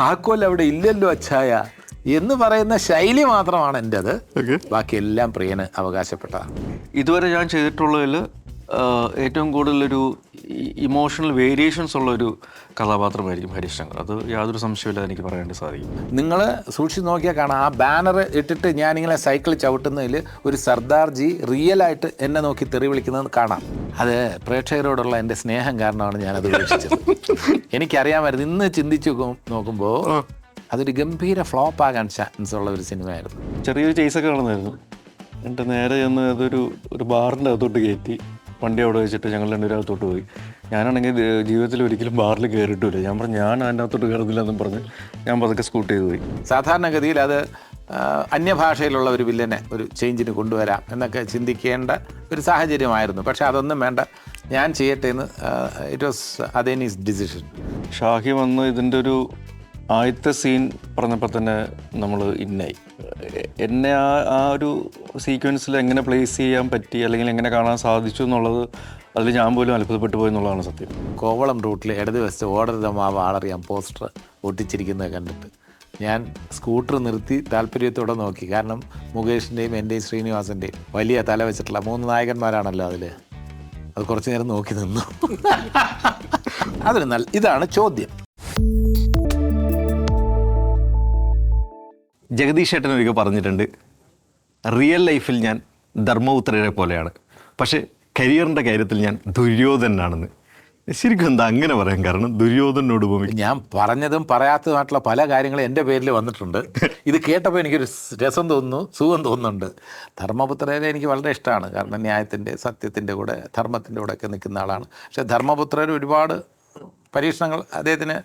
ആക്കോൽ അവിടെ ഇല്ലല്ലോ അച്ഛായ എന്ന് പറയുന്ന ശൈലി മാത്രമാണ് എന്റെത് അത് ബാക്കി എല്ലാം പ്രിയന് അവകാശപ്പെട്ടതാണ്. ഇതുവരെ ഞാൻ ചെയ്തിട്ടുള്ളതിൽ ഏറ്റവും കൂടുതലൊരു ഇമോഷണൽ വേരിയേഷൻസ് ഉള്ള ഒരു കഥാപാത്രമായിരിക്കും ഹരീഷ് ശങ്കർ അത് യാതൊരു സംശയമില്ലാതെ എനിക്ക് പറയാൻ സാധിക്കും. നിങ്ങൾ സൂക്ഷിച്ച് നോക്കിയാൽ കാണാം. ആ ബാനർ ഇട്ടിട്ട് ഞാനിങ്ങനെ സൈക്കിൾ ചവിട്ടുന്നതിൽ ഒരു സർദാർജി റിയലായിട്ട് എന്നെ നോക്കി തെറി വിളിക്കുന്നത് കാണാം. അത് പ്രേക്ഷകരോടുള്ള എന്റെ സ്നേഹം കാരണമാണ് ഞാനത് ഉപേക്ഷിച്ചത്. എനിക്കറിയാമായിരുന്നു. ഇന്ന് ചിന്തിച്ചു നോക്കുമ്പോൾ അതൊരു ഗംഭീര ഫ്ലോപ്പ് ആകാൻ ചാൻസ് ഉള്ള ഒരു സിനിമയായിരുന്നു. ചെറിയൊരു ചേസൊക്കെ കാണുന്നതായിരുന്നു എന്നിട്ട് നേരെ ചെന്ന് അതൊരു ഒരു ബാറിന്റെ അകത്തോട്ട് കയറ്റി വണ്ടി അവിടെ വെച്ചിട്ട് ഞങ്ങൾ രണ്ടുപേരും തൊട്ട് പോയി. ഞാനാണെങ്കിൽ ജീവിതത്തിൽ ഒരിക്കലും ബാറിൽ കയറിയിട്ടില്ല. ഞാൻ പറഞ്ഞു ഞാൻ അതിന്റെ അകത്തോട്ട് കയറുന്നില്ല എന്നും പറഞ്ഞ് ഞാൻ പതുക്കെ സ്കൂട്ട് ചെയ്ത് പോയി. സാധാരണഗതിയിൽ അത് അന്യഭാഷയിലുള്ള ഒരു വില്ലനെ ഒരു ചേഞ്ചിന് കൊണ്ടുവരാം എന്നൊക്കെ ചിന്തിക്കേണ്ട ഒരു സാഹചര്യമായിരുന്നു. പക്ഷേ അതൊന്നും വേണ്ട. ഞാൻ ചെയ്യട്ടെ എന്ന് ഇറ്റ് വാസ് അതേനീസ് ഡിസിഷൻ ഷാഹി വന്ന് ഇതിന്റെ ഒരു ആദ്യത്തെ സീൻ പറഞ്ഞപ്പോൾ തന്നെ നമ്മൾ ഇന്നായി. എന്നെ ആ ആ ഒരു സീക്വൻസിൽ എങ്ങനെ പ്ലേസ് ചെയ്യാൻ പറ്റി അല്ലെങ്കിൽ എങ്ങനെ കാണാൻ സാധിച്ചു എന്നുള്ളത് അതിൽ ഞാൻ പോലും അത്ഭുതപ്പെട്ടു പോയി എന്നുള്ളതാണ് സത്യം. കോവളം റൂട്ടിൽ ഇടത് വശത്ത് ഓടരുത് മാവ് ആളറിയാം പോസ്റ്റർ ഒട്ടിച്ചിരിക്കുന്നത് കണ്ടിട്ട്. ഞാൻ സ്കൂട്ടർ നിർത്തി താല്പര്യത്തോടെ നോക്കി. കാരണം മുകേഷിന്റെയും എന്റെയും ശ്രീനിവാസന്റെയും വലിയ തല വെച്ചിട്ടുള്ള മൂന്ന് നായകന്മാരാണല്ലോ അതിൽ അത് കുറച്ച് നേരം നോക്കി നിന്നു. അതൊരു നല്ല ഇതാണ് ചോദ്യം. ജഗദീഷ് ഏട്ടൻ ഒരിക്കൽ പറഞ്ഞിട്ടുണ്ട് റിയൽ ലൈഫിൽ ഞാൻ ധർമ്മപുത്രരെ പോലെയാണ്. പക്ഷേ കരിയറിന്റെ കാര്യത്തിൽ ഞാൻ ദുര്യോധനാണെന്ന് ശരിക്കും എന്താ അങ്ങനെ പറയാൻ കാരണം? ദുര്യോധനോട് ഉപമിക്കും ഞാൻ പറഞ്ഞതും പറയാത്തതുമായിട്ടുള്ള പല കാര്യങ്ങളും എന്റെ പേരിൽ വന്നിട്ടുണ്ട്. ഇത് കേട്ടപ്പോൾ എനിക്കൊരു രസം തോന്നുന്നു സുഖം തോന്നുന്നുണ്ട്. ധർമ്മപുത്രരെ എനിക്ക് വളരെ ഇഷ്ടമാണ്. കാരണം ന്യായത്തിന്റെ സത്യത്തിന്റെ കൂടെ ധർമ്മത്തിന്റെ കൂടെ ഒക്കെ നിൽക്കുന്ന ആളാണ്. പക്ഷേ ധർമ്മപുത്രർ ഒരുപാട് പരീക്ഷണങ്ങൾ അദ്ദേഹത്തിന്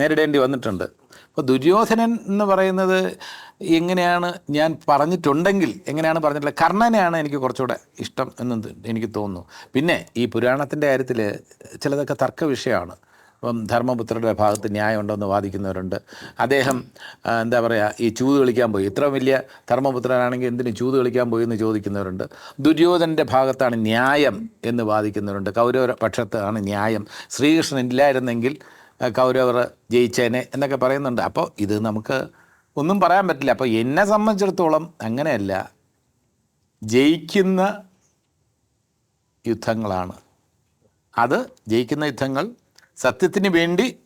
നേരിടേണ്ടി വന്നിട്ടുണ്ട്. അപ്പോൾ ദുര്യോധനൻ എന്ന് പറയുന്നത് എങ്ങനെയാണ് ഞാൻ പറഞ്ഞിട്ടുണ്ടെങ്കിൽ എങ്ങനെയാണ് പറഞ്ഞിട്ടുള്ളത് കർണനെയാണ് എനിക്ക് കുറച്ചുകൂടെ ഇഷ്ടം എന്ന് എനിക്ക് തോന്നുന്നു. പിന്നെ ഈ പുരാണത്തിന്റെ കാര്യത്തിൽ ചിലതൊക്കെ തർക്ക വിഷയമാണ്. ഇപ്പം ധർമ്മപുത്രരുടെ ഭാഗത്ത് ന്യായമുണ്ടോ എന്ന് വാദിക്കുന്നവരുണ്ട്. അദ്ദേഹം എന്താ പറയുക ഈ ചൂത് കളിക്കാൻ പോയി. ഇത്ര വലിയ ധർമ്മപുത്രനാണെങ്കിൽ എന്തിനു ചൂത് കളിക്കാൻ പോയി എന്ന് ചോദിക്കുന്നവരുണ്ട്. ദുര്യോധനന്റെ ഭാഗത്താണ് ന്യായം എന്ന് വാദിക്കുന്നവരുണ്ട്. കൗരവ പക്ഷത്താണ് ന്യായം. ശ്രീകൃഷ്ണൻ ഇല്ലായിരുന്നെങ്കിൽ കൗരവർ ജയിച്ചേനെ എന്നൊക്കെ പറയുന്നുണ്ട്. അപ്പോൾ ഇത് നമുക്ക് ഒന്നും പറയാൻ പറ്റില്ല. അപ്പോൾ എന്നെ സംബന്ധിച്ചിടത്തോളം അങ്ങനെയല്ല. ജയിക്കുന്ന യുദ്ധങ്ങളാണ്. അത് ജയിക്കുന്ന യുദ്ധങ്ങൾ സത്യത്തിന് വേണ്ടി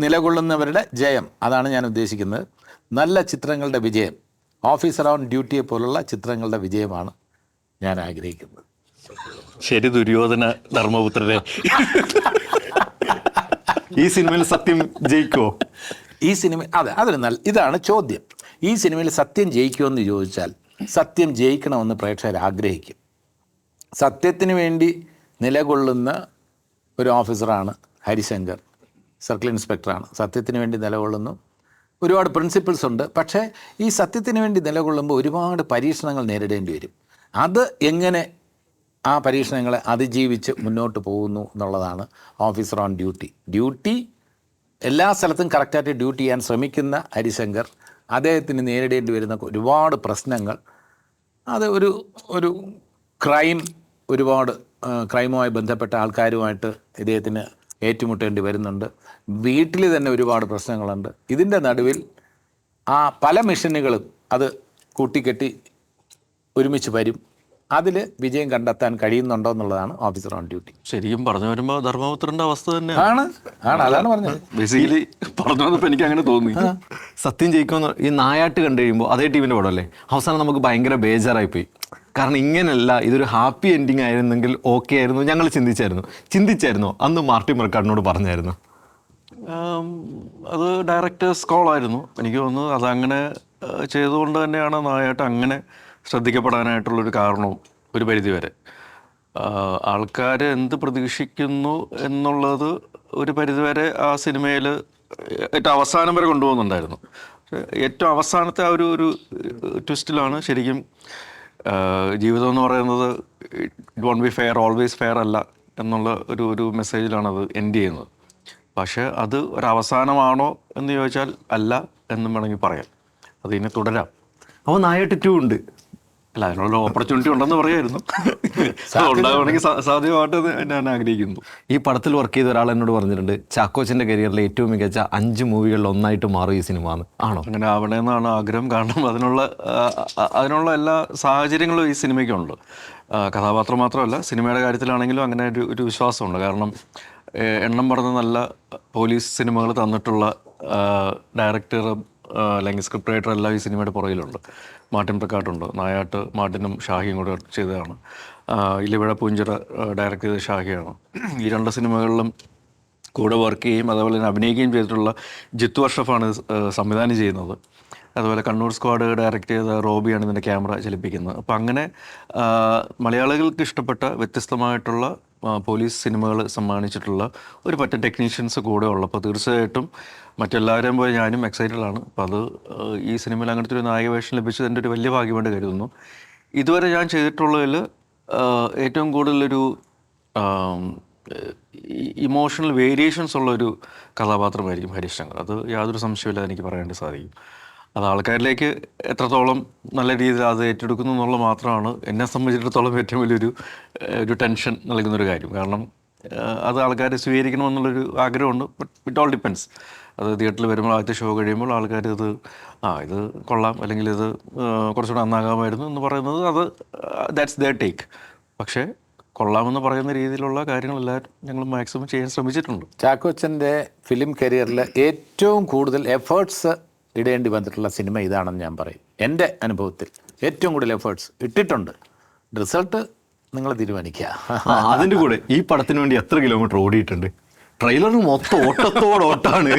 നിലകൊള്ളുന്നവരുടെ ജയം. അതാണ് ഞാൻ ഉദ്ദേശിക്കുന്നത്. നല്ല ചിത്രങ്ങളുടെ വിജയം ഓഫീസർ ഓൺ ഡ്യൂട്ടിയെ പോലുള്ള ചിത്രങ്ങളുടെ വിജയമാണ് ഞാൻ ആഗ്രഹിക്കുന്നത്. ശരി ദുര്യോധന ധർമ്മപുത്രരെ. ഈ സിനിമയിൽ സത്യം ജയിക്കുമോ ഈ സിനിമ അതെ അതൊരു നല്ല ഇതാണ് ചോദ്യം. ഈ സിനിമയിൽ സത്യം ജയിക്കുമോ എന്ന് ചോദിച്ചാൽ സത്യം ജയിക്കണമെന്ന് പ്രേക്ഷകർ ആഗ്രഹിക്കും. സത്യത്തിന് വേണ്ടി നിലകൊള്ളുന്ന ഒരു ഓഫീസറാണ് ഹരിശങ്കർ സർക്കിൾ ഇൻസ്പെക്ടറാണ്. സത്യത്തിന് വേണ്ടി നിലകൊള്ളുന്നു. ഒരുപാട് പ്രിൻസിപ്പിൾസ് ഉണ്ട്. പക്ഷേ ഈ സത്യത്തിന് വേണ്ടി നിലകൊള്ളുമ്പോൾ ഒരുപാട് പരീക്ഷണങ്ങൾ നേരിടേണ്ടി വരും. അത് എങ്ങനെ ആ പരീക്ഷണങ്ങളെ അതിജീവിച്ച് മുന്നോട്ട് പോകുന്നു എന്നുള്ളതാണ് ഓഫീസർ ഓൺ ഡ്യൂട്ടി ഡ്യൂട്ടി എല്ലാ സ്ഥലത്തും കറക്റ്റായിട്ട് ഡ്യൂട്ടി ചെയ്യാൻ ശ്രമിക്കുന്ന ഹരിശങ്കർ അദ്ദേഹത്തിന് നേരിടേണ്ടി വരുന്ന ഒരുപാട് പ്രശ്നങ്ങൾ. അത് ഒരു ഒരു ക്രൈം ഒരുപാട് ക്രൈമുമായി ബന്ധപ്പെട്ട ആൾക്കാരുമായിട്ട് ഇദ്ദേഹത്തിന് ഏറ്റുമുട്ടേണ്ടി വരുന്നുണ്ട്. വീട്ടിൽ തന്നെ ഒരുപാട് പ്രശ്നങ്ങളുണ്ട്. ഇതിന്റെ നടുവിൽ ആ പല മിഷനുകളും അത് കൂട്ടിക്കെട്ടി ഒരുമിച്ച് വരും. അതിൽ വിജയം കണ്ടെത്താൻ കഴിയുന്നുണ്ടോ എന്നുള്ളതാണ് ഓഫീസർ ഓൺ ഡ്യൂട്ടി ശരിക്കും പറഞ്ഞു വരുമ്പോൾ ധർമ്മപുത്രന്റെ അവസ്ഥ തന്നെ ആണ് ആണ് അതാണ് പറഞ്ഞത്. ബേസിക്കലി പറഞ്ഞു വന്നപ്പോൾ എനിക്ക് അങ്ങനെ തോന്നി സത്യം ജയിക്കുമെന്ന് ഈ നായാട്ട് കണ്ടു കഴിയുമ്പോൾ അതേ ടീമിന്റെ പടമല്ലേ അവസാനം നമുക്ക് ഭയങ്കര ബേജാറായി പോയി കാരണം ഇങ്ങനെയല്ല ഇതൊരു ഹാപ്പി എൻഡിങ് ആയിരുന്നെങ്കിൽ ഓക്കെ ആയിരുന്നു. ഞങ്ങൾ ചിന്തിച്ചായിരുന്നു. ചിന്തിച്ചായിരുന്നു. അന്ന് മാർട്ടി മർക്കാടിനോട് പറഞ്ഞായിരുന്നു. അത് ഡയറക്ടേഴ്സ് കോളായിരുന്നു എനിക്ക് തോന്നുന്നു അതങ്ങനെ ചെയ്തുകൊണ്ട് തന്നെയാണ് നായാട്ട് അങ്ങനെ ശ്രദ്ധിക്കപ്പെടാനായിട്ടുള്ളൊരു കാരണവും ഒരു പരിധിവരെ. ആൾക്കാർ എന്ത് പ്രതീക്ഷിക്കുന്നു എന്നുള്ളത് ഒരു പരിധിവരെ ആ സിനിമയിൽ ഏറ്റവും അവസാനം വരെ കൊണ്ടുപോകുന്നുണ്ടായിരുന്നു. ഏറ്റവും അവസാനത്തെ ആ ഒരു ഒരു ട്വിസ്റ്റിലാണ് ശരിക്കും ജീവിതം എന്ന് പറയുന്നത് it won't be fair always fair അല്ല എന്നുള്ള ഒരു ഒരു മെസ്സേജിലാണ് അത് എൻഡ് ചെയ്യുന്നത്. പക്ഷേ അത് ഒരവസാനമാണോ എന്ന് ചോദിച്ചാൽ അല്ല എന്നും വേണമെങ്കിൽ പറയാം. അത് ഇനി തുടരാം. അപ്പോൾ നായ ടു ഉണ്ട്. അല്ല അതിനുള്ള ഓപ്പർച്യൂണിറ്റി ഉണ്ടെന്ന് പറയായിരുന്നു. ഉണ്ടാവുകയാണെങ്കിൽ സാധ്യമായിട്ട് ഞാൻ ആഗ്രഹിക്കുന്നു. ഈ പടത്തിൽ വർക്ക് ചെയ്ത ഒരാൾ എന്നോട് പറഞ്ഞിട്ടുണ്ട് ചാക്കോച്ചന്റെ കരിയറിലെ ഏറ്റവും മികച്ച അഞ്ച് മൂവികളിൽ ഒന്നായിട്ട് മാറും ഈ സിനിമ എന്ന്. ആണോ? അങ്ങനെ ആവണമെന്നാണ് ആഗ്രഹം. കാരണം അതിനുള്ള അതിനുള്ള എല്ലാ സാഹചര്യങ്ങളും ഈ സിനിമയ്ക്കുണ്ട്. കഥാപാത്രം മാത്രമല്ല സിനിമയുടെ കാര്യത്തിലാണെങ്കിലും അങ്ങനെ ഒരു ഒരു വിശ്വാസമുണ്ട്. കാരണം എണ്ണം പറഞ്ഞ നല്ല പോലീസ് സിനിമകൾ തന്നിട്ടുള്ള ഡയറക്ടർ അല്ലെങ്കിൽ സ്ക്രിപ്റ്റ് റൈറ്റർ എല്ലാം ഈ സിനിമയുടെ പുറകിലുണ്ട്. മാർട്ടിൻ പ്രക്കാട്ടുണ്ട്. നായാട്ട് മാർട്ടിനും ഷാഹിയും കൂടെ ചെയ്തതാണ്. ഇലിവിഴ പൂഞ്ചിറ ഡയറക്റ്റ് ചെയ്ത ഷാഹിയാണ്. ഈ രണ്ട് സിനിമകളിലും കൂടെ വർക്ക് ചെയ്യുകയും അതേപോലെ തന്നെ അഭിനയിക്കുകയും ചെയ്തിട്ടുള്ള ജിത്തു വർഷഫാണ് സംവിധാനം ചെയ്യുന്നത്. അതുപോലെ കണ്ണൂർ സ്ക്വാഡ് ഡയറക്റ്റ് ചെയ്ത റോബിയാണ് ഇതിന്റെ ക്യാമറ ചലിപ്പിക്കുന്നത്. അപ്പോൾ അങ്ങനെ മലയാളികൾക്ക് ഇഷ്ടപ്പെട്ട വ്യത്യസ്തമായിട്ടുള്ള പോലീസ് സിനിമകൾ സമ്മാനിച്ചിട്ടുള്ള ഒരു പറ്റ ടെക്നീഷ്യൻസ് കൂടെ ഉള്ളപ്പോൾ തീർച്ചയായിട്ടും മറ്റെല്ലാവരെയും പോലെ ഞാനും എക്സൈറ്റഡ് ആണ്. അപ്പോൾ അത് ഈ സിനിമയിൽ അങ്ങനത്തെ ഒരു നായക വേഷം ലഭിച്ചത് എന്റെ ഒരു വലിയ ഭാഗ്യമായിട്ട് കരുതുന്നു. ഇതുവരെ ഞാൻ ചെയ്തിട്ടുള്ളതിൽ ഏറ്റവും കൂടുതലൊരു ഇമോഷണൽ വേരിയേഷൻസ് ഉള്ള ഒരു കഥാപാത്രമായിരിക്കും ഹരീഷ് ശങ്കർ. അത് യാതൊരു സംശയമില്ലാതെ എനിക്ക് പറയാൻ സാധിക്കും. അത് ആൾക്കാരിലേക്ക് എത്രത്തോളം നല്ല രീതിയിൽ അത് ഏറ്റെടുക്കുന്നു എന്നുള്ളത് മാത്രമാണ് എന്നെ സംബന്ധിച്ചിടത്തോളം ഏറ്റവും വലിയൊരു ഒരു ടെൻഷൻ നൽകുന്നൊരു കാര്യം. കാരണം അത് ആൾക്കാർ സ്വീകരിക്കണമെന്നുള്ളൊരു ആഗ്രഹമുണ്ട്. But it all depends. അത് തിയേറ്ററിൽ വരുമ്പോൾ ആദ്യത്തെ ഷോ കഴിയുമ്പോൾ ആൾക്കാർ ഇത് ആ ഇത് കൊള്ളാം. അല്ലെങ്കിൽ ഇത് കുറച്ചുകൂടെ നന്നാകാമായിരുന്നു എന്ന് പറയുന്നത് അത് ദാറ്റ്സ് ദ ടേക്ക് പക്ഷേ കൊള്ളാമെന്ന് പറയുന്ന രീതിയിലുള്ള കാര്യങ്ങളെല്ലാം ഞങ്ങൾ മാക്സിമം ചെയ്യാൻ ശ്രമിച്ചിട്ടുണ്ട്. ചാക്കോച്ചന്റെ ഫിലിം കരിയറിൽ ഏറ്റവും കൂടുതൽ എഫേർട്സ് ഇടേണ്ടി വന്നിട്ടുള്ള സിനിമ ഇതാണെന്ന് ഞാൻ പറയും. എന്റെ അനുഭവത്തിൽ ഏറ്റവും കൂടുതൽ എഫേർട്സ് ഇട്ടിട്ടുണ്ട്. റിസൾട്ട് നിങ്ങൾ തീരുമാനിക്കുക. അതിന്റെ കൂടെ ഈ പടത്തിന് വേണ്ടി എത്ര കിലോമീറ്റർ ഓടിയിട്ടുണ്ട്? ട്രെയിലറിന് മൊത്തം ഓട്ടത്തോട് ഓട്ടാണ്.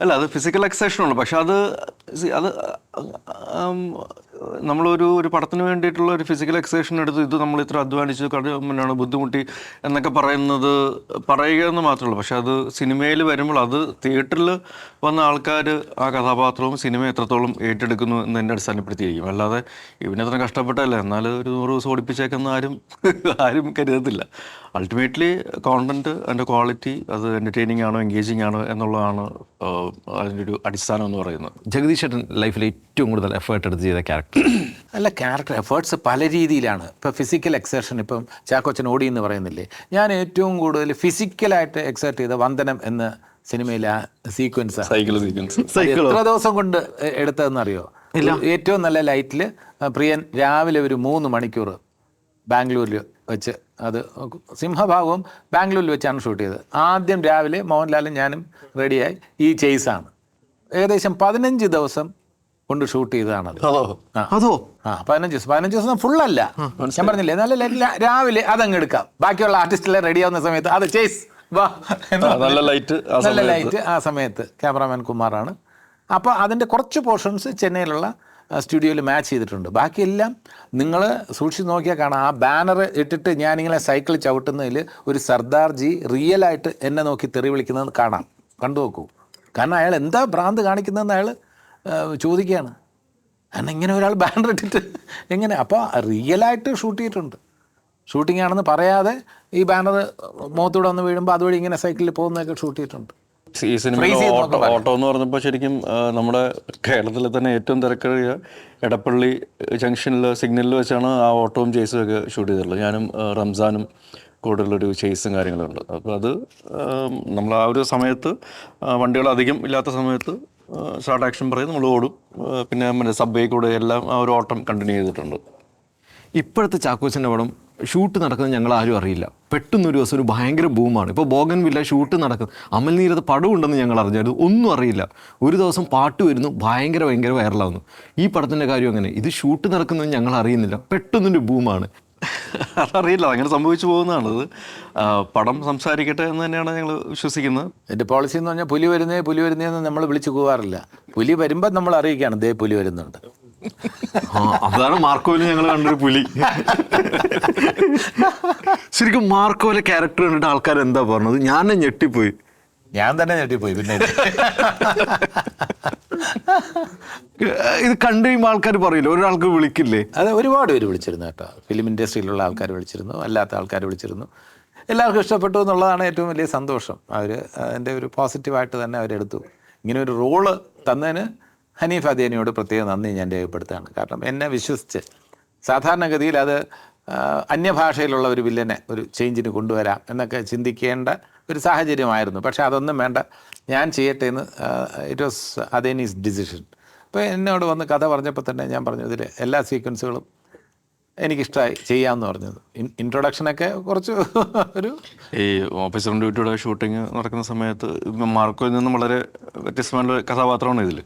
അല്ല അത് ഫിസിക്കൽ ഉണ്ട് പക്ഷെ അത് അത് നമ്മളൊരു ഒരു പടത്തിന് വേണ്ടിയിട്ടുള്ള ഒരു ഫിസിക്കൽ എക്സേഷൻ എടുത്ത് ഇത് നമ്മൾ ഇത്ര അധ്വാനിച്ച് കടുമാണ് ബുദ്ധിമുട്ടി എന്നൊക്കെ പറയുന്നത് പറയുക എന്ന് മാത്രമേ ഉള്ളൂ പക്ഷെ അത് സിനിമയിൽ വരുമ്പോൾ അത് തിയേറ്ററിൽ വന്ന ആൾക്കാർ ആ കഥാപാത്രവും സിനിമ എത്രത്തോളം ഏറ്റെടുക്കുന്നു എന്നതിന്റെ അടിസ്ഥാനപ്പെടുത്തിയിരിക്കും. അല്ലാതെ ഇവനത്ര കഷ്ടപ്പെട്ടല്ല എന്നാൽ ഒരു നൂറ് ദിവസം ഓടിപ്പിച്ചേക്കുന്ന ആരും ആരും കരുതത്തില്ല. അൾട്ടിമേറ്റ്ലി കോണ്ടന്റ് അതിന്റെ ക്വാളിറ്റി അത് എന്റർടൈനിങ് ആണോ എൻഗേജിങ് ആണോ എന്നുള്ളതാണ് അതിന്റെ ഒരു അടിസ്ഥാനം എന്ന് പറയുന്നത്. ജഗദീഷ് ചേട്ടൻ ലൈഫിൽ ഏറ്റവും കൂടുതൽ എഫേർട്ട് എടുത്ത് ചെയ്ത ക്യാരക്ടർ അല്ല ക്യാരക്ടർ എഫേർട്സ് പല രീതിയിലാണ്. ഇപ്പോൾ ഫിസിക്കൽ എക്സർഷൻ ഇപ്പം ചാക്കോച്ചൻ ഓടി എന്ന് പറയുന്നില്ലേ? ഞാൻ ഏറ്റവും കൂടുതൽ ഫിസിക്കലായിട്ട് എക്സേർട്ട് ചെയ്ത വന്ദനം എന്ന സിനിമയിലെ ആ സീക്വൻസ് സൈക്കിൾ സീക്വൻസ് എത്ര ദിവസം കൊണ്ട് എടുത്തതെന്ന് എടുത്തതെന്നറിയോ? ഏറ്റവും നല്ല ലൈറ്റിൽ പ്രിയൻ രാവിലെ ഒരു മൂന്ന് മണിക്കൂർ ബാംഗ്ലൂരിൽ വെച്ച് അത് സിംഹഭാഗവും ബാംഗ്ലൂരിൽ വെച്ചാണ് ഷൂട്ട് ചെയ്തത്. ആദ്യം രാവിലെ മോഹൻലാലും ഞാനും റെഡിയായി ഈ ചേസാണ് ഏകദേശം പതിനഞ്ച് ദിവസം കൊണ്ട് ഷൂട്ട് ചെയ്തതാണത്. അതോ? ആ പതിനഞ്ച് ദിവസം. പതിനഞ്ച് ദിവസം ഫുൾ അല്ല. ഞാൻ പറഞ്ഞില്ലേ നല്ല രാവിലെ അതങ്ങ് എടുക്കാം. ബാക്കിയുള്ള ആർട്ടിസ്റ്റുകളെ റെഡി ആവുന്ന സമയത്ത് അത് ചേസ് വാ നല്ല ലൈറ്റ് നല്ല ലൈറ്റ് ആ സമയത്ത് ക്യാമറാമാൻ കുമാറാണ്. അപ്പോൾ അതിന്റെ കുറച്ച് പോർഷൻസ് ചെന്നൈയിലുള്ള സ്റ്റുഡിയോയിൽ മാച്ച് ചെയ്തിട്ടുണ്ട്. ബാക്കിയെല്ലാം നിങ്ങൾ സൂക്ഷിച്ച് നോക്കിയാൽ കാണാം. ആ ബാനർ ഇട്ടിട്ട് ഞാനിങ്ങനെ സൈക്കിൾ ചവിട്ടുന്നതിൽ ഒരു സർദാർജി റിയലായിട്ട് എന്നെ നോക്കി തെറി വിളിക്കുന്നത് കാണാം. കണ്ടു നോക്കൂ. കാരണം അയാൾ എന്താ ഭ്രാന്ത് കാണിക്കുന്നതെന്ന് അയാൾ ചോദിക്കുകയാണ്. കാരണം ഇങ്ങനെ ഒരാൾ ബാനർ ഇട്ടിട്ട് എങ്ങനെ? അപ്പോൾ റിയലായിട്ട് ഷൂട്ട് ചെയ്തിട്ടുണ്ട്. ഷൂട്ടിംഗ് ആണെന്ന് പറയാതെ ഈ ബാനർ മുഖത്തൂടെ വന്ന് വീഴുമ്പോൾ അതുവഴി ഇങ്ങനെ സൈക്കിളിൽ പോകുന്നതൊക്കെ ഷൂട്ട് ചെയ്തിട്ടുണ്ട്. ഈ സിനിമ ഓട്ടോ ഓട്ടോ എന്ന് പറഞ്ഞപ്പോൾ ശരിക്കും നമ്മുടെ കേരളത്തിലെ തന്നെ ഏറ്റവും തിരക്കേറിയ എടപ്പള്ളി ജംഗ്ഷനിൽ സിഗ്നലിൽ വെച്ചാണ് ആ ഓട്ടോവും ചേസും ഒക്കെ ഷൂട്ട് ചെയ്തിട്ടുള്ളത്. ഞാനും റംസാനും കൂടുതലൊരു ചേസും കാര്യങ്ങളുണ്ട്. അപ്പോൾ അത് നമ്മൾ ആ ഒരു സമയത്ത് വണ്ടികൾ അധികം ഇല്ലാത്ത സമയത്ത് ഷാർട്ട് ആക്ഷൻ പറയും നമ്മൾ ഓടും. പിന്നെ മറ്റേ സബ്വേ കൂടെ എല്ലാം ആ ഒരു ഓട്ടം കണ്ടിന്യൂ ചെയ്തിട്ടുണ്ട്. ഇപ്പോഴത്തെ ചാക്കോച്ചന്റെ പടം ഷൂട്ട് നടക്കുന്നത് ഞങ്ങൾ ആരും അറിയില്ല. പെട്ടെന്ന് ഒരു ദിവസം ഒരു ഭയങ്കര ബൂമാണ് ഇപ്പോൾ ബോഗൻ വില്ല ഷൂട്ട് നടക്കുന്നു അമൽ നീരത് പടം ഉണ്ടെന്ന് ഞങ്ങൾ അറിഞ്ഞായിരുന്നു. ഒന്നും അറിയില്ല. ഒരു ദിവസം പാട്ട് വരുന്നു ഭയങ്കര ഭയങ്കര വൈറലാവുന്നു ഈ പടത്തിന്റെ കാര്യം അങ്ങനെ. ഇത് ഷൂട്ട് നടക്കുന്നത് ഞങ്ങൾ അറിയുന്നില്ല. പെട്ടെന്നൊരു ബൂമാണ് അതറിയില്ല അങ്ങനെ സംഭവിച്ചു പോകുന്നതാണത്. പടം സംസാരിക്കട്ടെ എന്ന് തന്നെയാണ് ഞങ്ങൾ വിശ്വസിക്കുന്നത്. എന്റെ പോളിസി എന്ന് പറഞ്ഞാൽ പുലി വരുന്നേ പുലി വരുന്നേന്ന് നമ്മൾ വിളിച്ചു പോകാറില്ല പുലി വരുമ്പോൾ നമ്മൾ അറിയിക്കുകയാണ് ദേ പുലി വരുന്നുണ്ട്. അതാണ് മാർക്കോയിൽ ഞങ്ങൾ കണ്ടൊരു പുലി. ശരിക്കും മാർക്കോയിലെ ക്യാരക്ടർ കണ്ടിട്ട് ആൾക്കാർ എന്താ പറഞ്ഞത്? ഞാൻ ഞെട്ടിപ്പോയി. ഞാൻ തന്നെ ഞെട്ടിപ്പോയി പിന്നെ ഇത് കണ്ടു കഴിയുമ്പോൾ ആൾക്കാർ പറയില്ല? ഒരാൾക്ക് വിളിക്കില്ലേ? അതെ ഒരുപാട് പേര് വിളിച്ചിരുന്നു കേട്ടോ. ഫിലിം ഇൻഡസ്ട്രിയിലുള്ള ആൾക്കാർ വിളിച്ചിരുന്നു അല്ലാത്ത ആൾക്കാർ വിളിച്ചിരുന്നു. എല്ലാവർക്കും ഇഷ്ടപ്പെട്ടു എന്നുള്ളതാണ് ഏറ്റവും വലിയ സന്തോഷം. അവർ അതിന്റെ ഒരു പോസിറ്റീവായിട്ട് തന്നെ അവരെടുത്തു. ഇങ്ങനെ ഒരു റോൾ തന്നതിന് ഹനീഫ് അദേനിയോട് പ്രത്യേകം നന്ദി ഞാൻ രേഖപ്പെടുത്തുകയാണ്. കാരണം എന്നെ വിശ്വസിച്ച് സാധാരണഗതിയിൽ അത് അന്യഭാഷയിലുള്ള ഒരു വില്ലനെ ഒരു ചേഞ്ചിന് കൊണ്ടുവരാം എന്നൊക്കെ ചിന്തിക്കേണ്ട ഒരു സാഹചര്യമായിരുന്നു. പക്ഷേ അതൊന്നും വേണ്ട. ഞാൻ ചെയ്യട്ടെ എന്ന് ഇറ്റ് വാസ് അതേനീസ് ഡിസിഷൻ അപ്പോൾ എന്നോട് വന്ന് കഥ പറഞ്ഞപ്പോൾ തന്നെ ഞാൻ പറഞ്ഞു ഇതിൽ എല്ലാ സീക്വൻസുകളും എനിക്കിഷ്ടമായി ചെയ്യാമെന്ന് പറഞ്ഞത്. ഇൻട്രൊഡക്ഷനൊക്കെ കുറച്ച് ഒരു ഈ ഓഫീസർ ഡ്യൂട്ടിയുടെ ഷൂട്ടിംഗ് നടക്കുന്ന സമയത്ത് മാർക്കോയിൽ നിന്നും വളരെ വ്യത്യസ്തമായ കഥാപാത്രമാണ് ഇതിൽ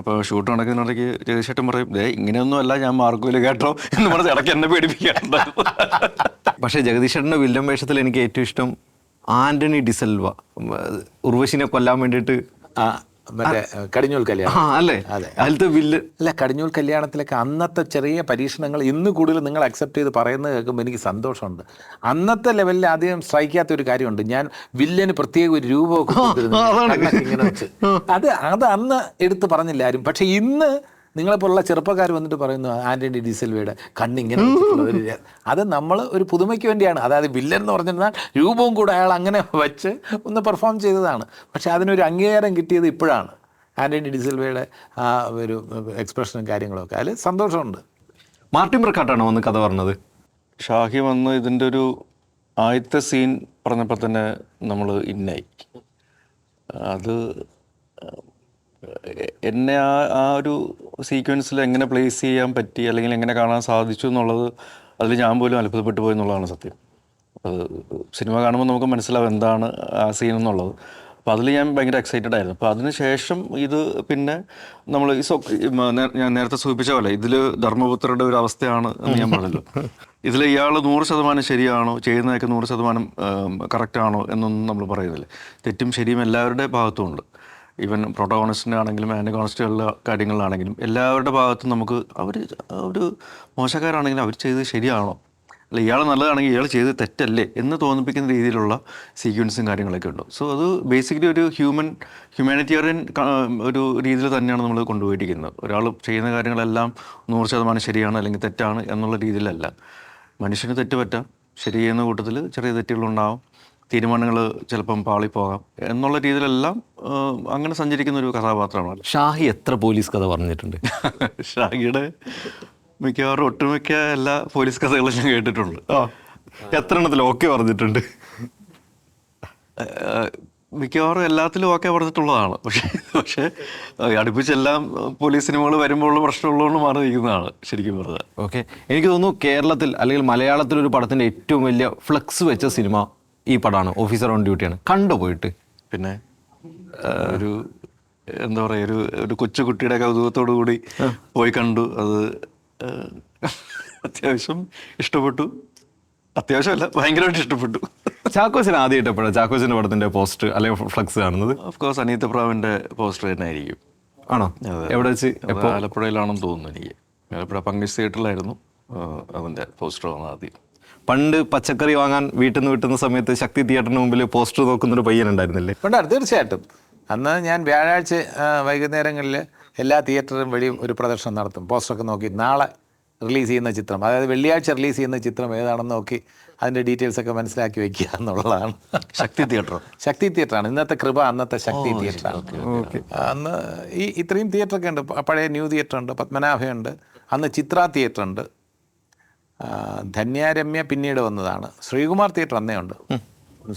അപ്പോൾ ഷൂട്ട് നടക്കുന്നിടയ്ക്ക് ജഗദീഷേട്ടൻ പറയും ദേ ഇങ്ങനെയൊന്നും അല്ല ഞാൻ മാർക്കോയിൽ കേട്ടോ എന്ന് പറഞ്ഞ് ഇടയ്ക്ക് എന്നെ പേടിപ്പിക്കാറുണ്ടായിരുന്നു പക്ഷേ ജഗദീഷേട്ടന്റെ വില്ലൻ വേഷത്തിൽ എനിക്ക് ഏറ്റവും ഇഷ്ടം ആന്റണി ഡിസൽവ ഉർവശിനെ കൊല്ലാൻ വേണ്ടിയിട്ട് ആ, മറ്റേ കടിഞ്ഞൂൽ കല്യാണം. അല്ലേ? അതെ. അതിലത്തെ വില്ല് അല്ല കടിഞ്ഞൂൽ കല്യാണത്തിലൊക്കെ അന്നത്തെ ചെറിയ പരീക്ഷണങ്ങൾ ഇന്ന് കൂടുതൽ നിങ്ങൾ അക്സെപ്റ്റ് ചെയ്ത് പറയുന്നത് കേൾക്കുമ്പോൾ എനിക്ക് സന്തോഷമുണ്ട്. അന്നത്തെ ലെവലിൽ ആദ്യം സ്ട്രൈക്ക് ചെയ്യാത്ത ഒരു കാര്യമുണ്ട്. ഞാൻ വില്ലന് പ്രത്യേക ഒരു രൂപമൊക്കെ ഇങ്ങനെ വെച്ച്. അത് അത് അന്ന് എടുത്ത് പറഞ്ഞില്ല ആരും പക്ഷെ ഇന്ന് നിങ്ങളെപ്പോലുള്ള ചെറുപ്പക്കാർ വന്നിട്ട് പറയുന്നു ആന്റണി ഡിസൽവയുടെ കണ്ണിങ്ങനെ അത് നമ്മൾ ഒരു പുതുമയ്ക്ക് വേണ്ടിയാണ്. അതായത് വില്ലൻ എന്ന് പറഞ്ഞിരുന്നാൽ രൂപവും കൂടെ അയാൾ അങ്ങനെ വെച്ച് ഒന്ന് പെർഫോം ചെയ്തതാണ്. പക്ഷേ അതിനൊരു അംഗീകാരം കിട്ടിയത് ഇപ്പോഴാണ്. ആന്റണി ഡിസൽവയുടെ ആ ഒരു എക്സ്പ്രഷനും കാര്യങ്ങളൊക്കെ അതിൽ സന്തോഷമുണ്ട്. മാർട്ടിൻ ബ്രക്കാട്ടാണോ വന്ന് കഥ പറഞ്ഞത്? ഷാഹി വന്ന് ഇതിന്റെ ഒരു ആദ്യത്തെ സീൻ പറഞ്ഞപ്പോൾ തന്നെ നമ്മൾ ഇന്നായി. അത് എന്നെ ആ ആ ഒരു സീക്വൻസിൽ എങ്ങനെ പ്ലേസ് ചെയ്യാൻ പറ്റി അല്ലെങ്കിൽ എങ്ങനെ കാണാൻ സാധിച്ചു എന്നുള്ളത് അതിൽ ഞാൻ പോലും അത്ഭുതപ്പെട്ടു പോയി എന്നുള്ളതാണ് സത്യം. സിനിമ കാണുമ്പോൾ നമുക്ക് മനസ്സിലാവും എന്താണ് ആ സീൻ എന്നുള്ളത്. അപ്പോൾ അതിൽ ഞാൻ ഭയങ്കര എക്സൈറ്റഡ് ആയിരുന്നു. അപ്പോൾ അതിന് ശേഷം ഇത് പിന്നെ നമ്മൾ ഈ സൊ ഞാൻ നേരത്തെ സൂചിപ്പിച്ച പോലെ ഇതിൽ ധർമ്മപുത്രയുടെ ഒരു അവസ്ഥയാണ് എന്ന് ഞാൻ പറഞ്ഞല്ലോ. ഇതിൽ ഇയാൾ നൂറ് ശതമാനം ശരിയാണോ ചെയ്യുന്നതൊക്കെ നൂറ് ശതമാനം കറക്റ്റ് ആണോ എന്നൊന്നും നമ്മൾ പറയുന്നില്ല. തെറ്റും ശരിയും എല്ലാവരുടെ ഭാഗത്തും ഉണ്ട്. ഈവൻ പ്രോട്ടോഗോണിസ്റ്റിന്റെ ആണെങ്കിലും ആന്റഗോണിസ്റ്റുകളുടെ കാര്യങ്ങളിലാണെങ്കിലും എല്ലാവരുടെ ഭാഗത്തും നമുക്ക് അവർ ഒരു മോശക്കാരാണെങ്കിലും അവർ ചെയ്തത് ശരിയാണോ അല്ല ഇയാൾ നല്ലതാണെങ്കിൽ ഇയാൾ ചെയ്ത് തെറ്റല്ലേ എന്ന് തോന്നിപ്പിക്കുന്ന രീതിയിലുള്ള സീക്വൻസും കാര്യങ്ങളൊക്കെ ഉണ്ട്. സോ അത് ബേസിക്കലി ഒരു ഹ്യൂമൻ ഹ്യൂമാനിറ്റേറിയൻ ഒരു രീതിയിൽ തന്നെയാണ് നമ്മൾ കൊണ്ടുപോയിരിക്കുന്നത്. ഒരാൾ ചെയ്യുന്ന കാര്യങ്ങളെല്ലാം നൂറ് ശതമാനം ശരിയാണ് അല്ലെങ്കിൽ തെറ്റാണ് എന്നുള്ള രീതിയിലല്ല. മനുഷ്യന് തെറ്റ് പറ്റാം ശരി ചെയ്യുന്ന കൂട്ടത്തിൽ ചെറിയ തെറ്റുകളുണ്ടാവും. തീരുമാനങ്ങൾ ചിലപ്പം പാളിപ്പോകാം എന്നുള്ള രീതിയിലെല്ലാം അങ്ങനെ സഞ്ചരിക്കുന്ന ഒരു കഥാപാത്രമാണ്. ഷാഹി എത്ര പോലീസ് കഥ പറഞ്ഞിട്ടുണ്ട്? ഷാഹിയുടെ മിക്കവാറും ഒട്ടുമിക്ക എല്ലാ പോലീസ് കഥകളും ഞാൻ കേട്ടിട്ടുണ്ട്. എത്ര എണ്ണത്തിൽ ഓക്കെ പറഞ്ഞിട്ടുണ്ട്. മിക്കവാറും എല്ലാത്തിലും ഓക്കെ പറഞ്ഞിട്ടുള്ളതാണ്. പക്ഷേ പക്ഷേ അടുപ്പിച്ചെല്ലാം പോലീസ് സിനിമകൾ വരുമ്പോഴുള്ള പ്രശ്നമുള്ളതുകൊണ്ട് മാറി നിൽക്കുന്നതാണ് ശരിക്കും പറഞ്ഞാൽ. ഓക്കെ. എനിക്ക് തോന്നുന്നു കേരളത്തിൽ അല്ലെങ്കിൽ മലയാളത്തിൽ ഒരു പടത്തിന്റെ ഏറ്റവും വലിയ ഫ്ലെക്സ് വെച്ച സിനിമ ഈ പടമാണ് ഓഫീസർ ഓൺ ഡ്യൂട്ടിയാണ് കണ്ടു പോയിട്ട് പിന്നെ ഒരു എന്താ പറയുക ഒരു ഒരു കൊച്ചുകുട്ടിയുടെ കൗതുകത്തോടു കൂടി പോയി കണ്ടു. അത് അത്യാവശ്യം ഇഷ്ടപ്പെട്ടു. അത്യാവശ്യമല്ല ഭയങ്കരമായിട്ട് ഇഷ്ടപ്പെട്ടു. ചാക്കോസിന് ആദ്യമായിട്ട് എപ്പോഴാണ് ചാക്കോസിന്റെ പടത്തിന്റെ പോസ്റ്റർ അല്ലെങ്കിൽ ഫ്ലക്സ് കാണുന്നത്? ഓഫ് കോഴ്സ് അനീത്ത പ്രാവിന്റെ പോസ്റ്റർ തന്നെ ആയിരിക്കും ആണോ എവിടെ വെച്ച്? ആലപ്പുഴയിലാണെന്ന് തോന്നുന്നു എനിക്ക്. ആലപ്പുഴ പങ്കജ് തിയേറ്ററിലായിരുന്നു അതിന്റെ പോസ്റ്റർ വന്നത് ആദ്യം. പണ്ട് പച്ചക്കറി വാങ്ങാൻ വീട്ടിൽ നിന്ന് വിട്ടുന്ന സമയത്ത് ശക്തി തിയേറ്ററിന് മുമ്പിൽ പോസ്റ്റർ നോക്കുന്ന ഒരു പയ്യൻ ഉണ്ടായിരുന്നില്ലേ? ഉണ്ടായിരുന്നു തീർച്ചയായിട്ടും. അന്ന് ഞാൻ വ്യാഴാഴ്ച വൈകുന്നേരങ്ങളിൽ എല്ലാ തിയേറ്ററും വഴിയും ഒരു പ്രദർശനം നടത്തും. പോസ്റ്ററൊക്കെ നോക്കി നാളെ റിലീസ് ചെയ്യുന്ന ചിത്രം. അതായത് വെള്ളിയാഴ്ച റിലീസ് ചെയ്യുന്ന ചിത്രം ഏതാണെന്ന് നോക്കി അതിന്റെ ഡീറ്റെയിൽസ് ഒക്കെ മനസ്സിലാക്കി വെക്കുക എന്നുള്ളതാണ്. ശക്തി തിയേറ്റർ ശക്തി തിയേറ്ററാണ്. ഇന്നത്തെ കൃപ അന്നത്തെ ശക്തി തിയേറ്ററാണ്. അന്ന് ഈ ഇത്രയും തിയേറ്ററൊക്കെ ഉണ്ട്. പഴയ ന്യൂ തിയേറ്റർ ഉണ്ട് പത്മനാഭയുണ്ട്. അന്ന് ചിത്ര തിയേറ്റർ ഉണ്ട് ധന്യാരമ്യ പിന്നീട് വന്നതാണ്. ശ്രീകുമാർ തിയേറ്റർ അന്നേ ഉണ്ട്.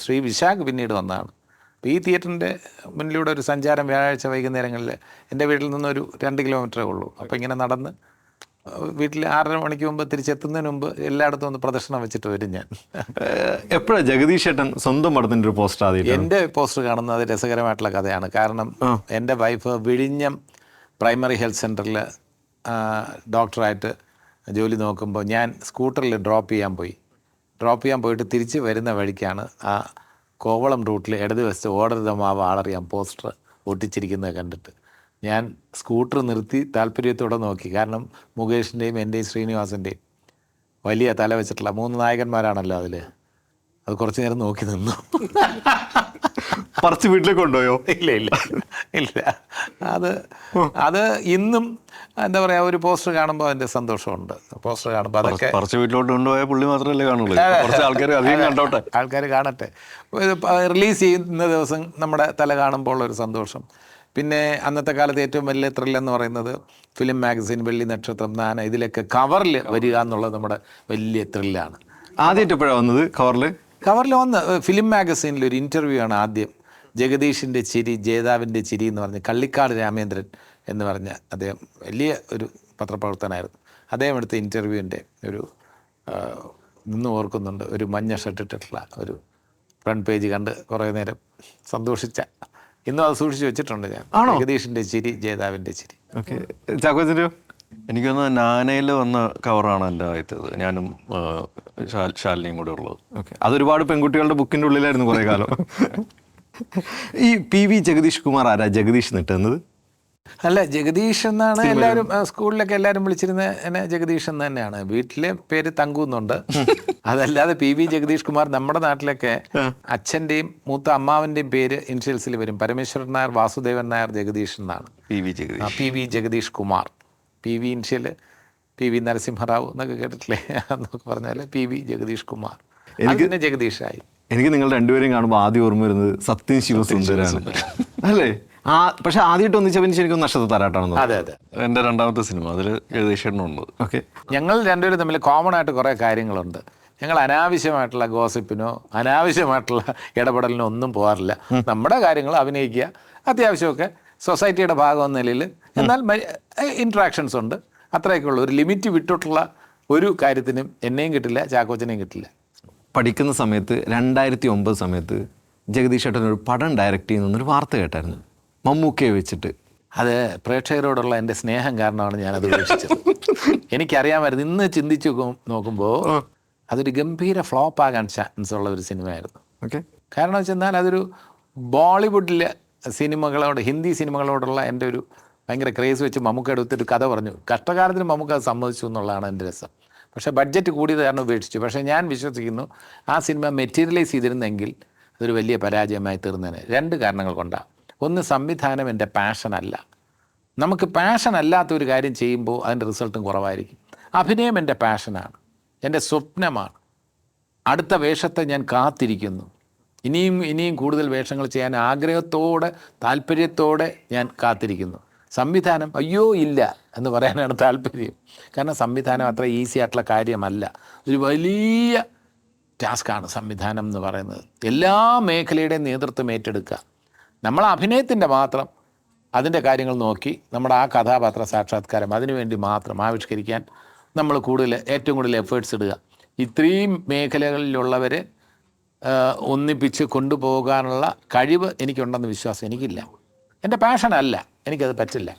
ശ്രീ വിശാഖ് പിന്നീട് വന്നതാണ്. അപ്പോൾ ഈ തിയേറ്ററിന്റെ മുന്നിലൂടെ ഒരു സഞ്ചാരം വ്യാഴാഴ്ച വൈകുന്നേരങ്ങളിൽ എന്റെ വീട്ടിൽ നിന്നൊരു രണ്ട് കിലോമീറ്ററേ ഉള്ളൂ. അപ്പോൾ ഇങ്ങനെ നടന്ന് വീട്ടിൽ ആറര മണിക്ക് മുമ്പ് തിരിച്ചെത്തുന്നതിന് മുമ്പ് എല്ലായിടത്തും ഒന്ന് പ്രദർശനം വെച്ചിട്ട് വരും ഞാൻ. എപ്പോഴാണ് ജഗദീഷ് ഏട്ടൻ സ്വന്തം പടത്തിന്റെ ഒരു പോസ്റ്റർ ആദ്യം എന്റെ പോസ്റ്റർ കാണുന്നത് രസകരമായിട്ടുള്ള കഥയാണ്. കാരണം എന്റെ വൈഫ് വിഴിഞ്ഞം പ്രൈമറി ഹെൽത്ത് സെന്ററിൽ ഡോക്ടറായിട്ട് ജോലി നോക്കുമ്പോൾ ഞാൻ സ്കൂട്ടറിൽ ഡ്രോപ്പ് ചെയ്യാൻ പോയി. ഡ്രോപ്പ് ചെയ്യാൻ പോയിട്ട് തിരിച്ച് വരുന്ന വഴിക്കാണ് ആ കോവളം റൂട്ടിൽ ഇടതുവശത്ത് ഓടരുത മാവ് ആളറിയാൻ പോസ്റ്റർ ഒട്ടിച്ചിരിക്കുന്നത് കണ്ടിട്ട്. ഞാൻ സ്കൂട്ടർ നിർത്തി താല്പര്യത്തോടെ നോക്കി. കാരണം മുകേഷിന്റെയും എന്റെയും ശ്രീനിവാസന്റെയും വലിയ തല വെച്ചിട്ടുള്ള മൂന്ന് നായകന്മാരാണല്ലോ അതിൽ അത് കുറച്ച് നേരം നോക്കി നിന്നു. പറിച്ച് വീട്ടിലേക്ക് കൊണ്ടുപോയോ? ഇല്ല ഇല്ല. ഇല്ല. അത് അത് ഇന്നും എന്താ പറയാ ഒരു പോസ്റ്റർ കാണുമ്പോൾ അതിന്റെ സന്തോഷമുണ്ട്. പോസ്റ്റർ കാണുമ്പോൾ അതൊക്കെ വീട്ടിലോട്ട് കൊണ്ടുപോയ പുള്ളി മാത്രമല്ലേ കാണുള്ളൂ. കുറച്ച് ആൾക്കാർ അധികം കണ്ടോട്ടെ. ആൾക്കാർ കാണട്ടെ. റിലീസ് ചെയ്യുന്ന ദിവസം നമ്മുടെ തല കാണുമ്പോൾ ഒരു സന്തോഷം. പിന്നെ അന്നത്തെ കാലത്ത് ഏറ്റവും വലിയ ത്രില്ലെന്ന് പറയുന്നത് ഫിലിം മാഗസിൻ വെള്ളി നക്ഷത്രം നാന ഇതിലൊക്കെ കവറിൽ വരിക എന്നുള്ളത് നമ്മുടെ വലിയ ത്രില്ലാണ് ആദ്യമായിട്ട് എപ്പോഴാണ് വന്നത് കവറിൽ കവറിൽ വന്ന് ഫിലിം മാഗസീനിൽ ഒരു ഇന്റർവ്യൂ ആണ് ആദ്യം. ജഗദീഷിന്റെ ചിരി ജേതാവിന്റെ ചിരി എന്ന് പറഞ്ഞ് കള്ളിക്കാട് രാമേന്ദ്രൻ എന്ന് പറഞ്ഞ അദ്ദേഹം വലിയ ഒരു പത്രപ്രവർത്തനായിരുന്നു അദ്ദേഹം എടുത്ത ഇന്റർവ്യൂവിന്റെ ഒരു നിന്ന് ഓർക്കുന്നുണ്ട്. ഒരു മഞ്ഞ ഷർട്ടിട്ടിട്ടുള്ള ഒരു ഫ്രണ്ട് പേജ് കണ്ട് കുറേ നേരം സന്തോഷിച്ച. ഇന്നും അത് സൂക്ഷിച്ച് വെച്ചിട്ടുണ്ട് ഞാൻ. ജഗദീഷിന്റെ ചിരി ജേതാവിന്റെ ചിരി. ഓക്കെ. എനിക്ക് തോന്നുന്നു നാനയിൽ വന്ന കവറാണ് എന്റെ ആദ്യത്തേത്. ഞാനും ഷാലിനിയും ശാലിനിയും കൂടെ ഉള്ളത്. ഓക്കെ. അതൊരുപാട് പെൺകുട്ടികളുടെ ബുക്കിന്റെ ഉള്ളിലായിരുന്നു കുറേ കാലം. ഈ പി വി ജഗദീഷ് കുമാർ ആരാ ജഗദീഷ് നിട്ടുന്നത് അല്ല ജഗദീഷ് എന്നാണ് എല്ലാവരും സ്കൂളിലൊക്കെ എല്ലാവരും വിളിച്ചിരുന്ന എന്നെ ജഗദീഷ് എന്ന് തന്നെയാണ് വീട്ടിലെ പേര് തങ്കുന്നുണ്ട് അതല്ലാതെ പി വി ജഗദീഷ് കുമാർ നമ്മുടെ നാട്ടിലൊക്കെ അച്ഛന്റെയും മൂത്ത അമ്മാവന്റെയും പേര് ഇൻഷുറൻസിൽ വരും. പരമേശ്വരൻ നായർ വാസുദേവൻ നായർ ജഗദീഷ് എന്നാണ്. P V Jagadish. ആ, P V Jagadish Kumar. P V initial P V Narasimha Rao എന്നൊക്കെ കേട്ടിട്ടില്ലേ? എന്നൊക്കെ പറഞ്ഞാൽ പി വി ജഗദീഷ് കുമാർ. എനിക്ക് ജഗദീഷായി. എനിക്ക് നിങ്ങൾ രണ്ടുപേരെയും കാണുമ്പോൾ ആദ്യം ഓർമ്മ വരുന്നത് സത്യം ശിവസുന്ദരാണ് അല്ലേ? ആ പക്ഷെ ആദ്യമായിട്ട് ഒന്നിച്ചവന് ശരിക്കും നഷ്ടത്തെ തരാട്ടാണെന്ന് അതെ അതെ. എന്റെ രണ്ടാമത്തെ സിനിമ അതിൽ ഉണ്ട് ഓക്കെ. ഞങ്ങൾ രണ്ടുപേരും തമ്മിൽ കോമൺ ആയിട്ട് കുറേ കാര്യങ്ങളുണ്ട്. ഞങ്ങൾ അനാവശ്യമായിട്ടുള്ള ഗോസിപ്പിനോ അനാവശ്യമായിട്ടുള്ള ഇടപെടലിനോ ഒന്നും പോകാറില്ല. നമ്മുടെ കാര്യങ്ങൾ അഭിനയിക്കുക അത്യാവശ്യമൊക്കെ സൊസൈറ്റിയുടെ ഭാഗം എന്ന നിലയിൽ. എന്നാൽ ഇൻട്രാക്ഷൻസ് ഉണ്ട്. അത്രയൊക്കെ ഉള്ളൂ. ഒരു ലിമിറ്റ് വിട്ടിട്ടുള്ള ഒരു കാര്യത്തിനും എന്നെയും കിട്ടില്ല ചാക്കോച്ചനെയും കിട്ടില്ല. പഠിക്കുന്ന സമയത്ത് രണ്ടായിരത്തി ഒമ്പത് സമയത്ത് ജഗദീഷ് ഏട്ടൻ ഒരു പടം ഡയറക്റ്റ് ചെയ്യുന്നൊരു വാർത്ത കേട്ടായിരുന്നു. മമ്മൂക്കയെ വെച്ചിട്ട്. അത് പ്രേക്ഷകരോടുള്ള എന്റെ സ്നേഹം കാരണമാണ് ഞാനത് ഉപേക്ഷിച്ചത്. എനിക്കറിയാമായിരുന്നു. ഇന്ന് ചിന്തിച്ചു നോക്കുമ്പോൾ അതൊരു ഗംഭീര ഫ്ലോപ്പ് ആകാൻ ചാൻസ് ഉള്ള ഒരു സിനിമയായിരുന്നു. ഓക്കെ. കാരണം വെച്ചെന്നാൽ അതൊരു ബോളിവുഡിലെ സിനിമകളോട് ഹിന്ദി സിനിമകളോടുള്ള എന്റെ ഒരു ഭയങ്കര ക്രേസ് വെച്ച് മമ്മൂക്ക എടുത്തൊരു കഥ പറഞ്ഞു. കഷ്ടകാലത്തിന് മമ്മൂക്ക അത് സമ്മതിച്ചു എന്നുള്ളതാണ് എന്റെ രസം. പക്ഷേ ബഡ്ജറ്റ് കൂടിയത് കാരണം ഉപേക്ഷിച്ചു. പക്ഷേ ഞാൻ വിശ്വസിക്കുന്നു ആ സിനിമ മെറ്റീരിയലൈസ് ചെയ്തിരുന്നെങ്കിൽ അതൊരു വലിയ പരാജയമായി തീർന്നതിന് രണ്ട് കാരണങ്ങൾ കൊണ്ടാണ് ഒന്ന് സംവിധാനം എന്റെ പാഷനല്ല. നമുക്ക് പാഷൻ അല്ലാത്ത ഒരു കാര്യം ചെയ്യുമ്പോൾ അതിന്റെ റിസൾട്ടും കുറവായിരിക്കും. അഭിനയം എന്റെ പാഷനാണ്. എന്റെ സ്വപ്നമാണ്. അടുത്ത വേഷത്തെ ഞാൻ കാത്തിരിക്കുന്നു. ഇനിയും ഇനിയും കൂടുതൽ വേഷങ്ങൾ ചെയ്യാൻ ആഗ്രഹത്തോടെ താല്പര്യത്തോടെ ഞാൻ കാത്തിരിക്കുന്നു. സംവിധാനം അയ്യോ ഇല്ല എന്ന് പറയാനാണ് താല്പര്യം. കാരണം സംവിധാനം അത്ര ഈസി ആയിട്ടുള്ള കാര്യമല്ല. ഒരു വലിയ ടാസ്ക്കാണ് സംവിധാനം എന്ന് പറയുന്നത്. എല്ലാ മേഖലയുടെയും നേതൃത്വം ഏറ്റെടുക്കുക. നമ്മൾ അഭിനയത്തിന്റെ മാത്രം അതിന്റെ കാര്യങ്ങൾ നോക്കി നമ്മുടെ ആ കഥാപാത്ര സാക്ഷാത്കാരം അതിനുവേണ്ടി മാത്രം ആവിഷ്കരിക്കാൻ നമ്മൾ കൂടുതൽ ഏറ്റവും കൂടുതൽ എഫേർട്സ് ഇടുക. ഇത്രയും മേഖലകളിലുള്ളവർ ഒന്നിപ്പിച്ച് കൊണ്ടുപോകാനുള്ള കഴിവ് എനിക്കുണ്ടെന്ന് വിശ്വാസം എനിക്കില്ല. എന്റെ പാഷനല്ല എനിക്കത് പറ്റില്ല.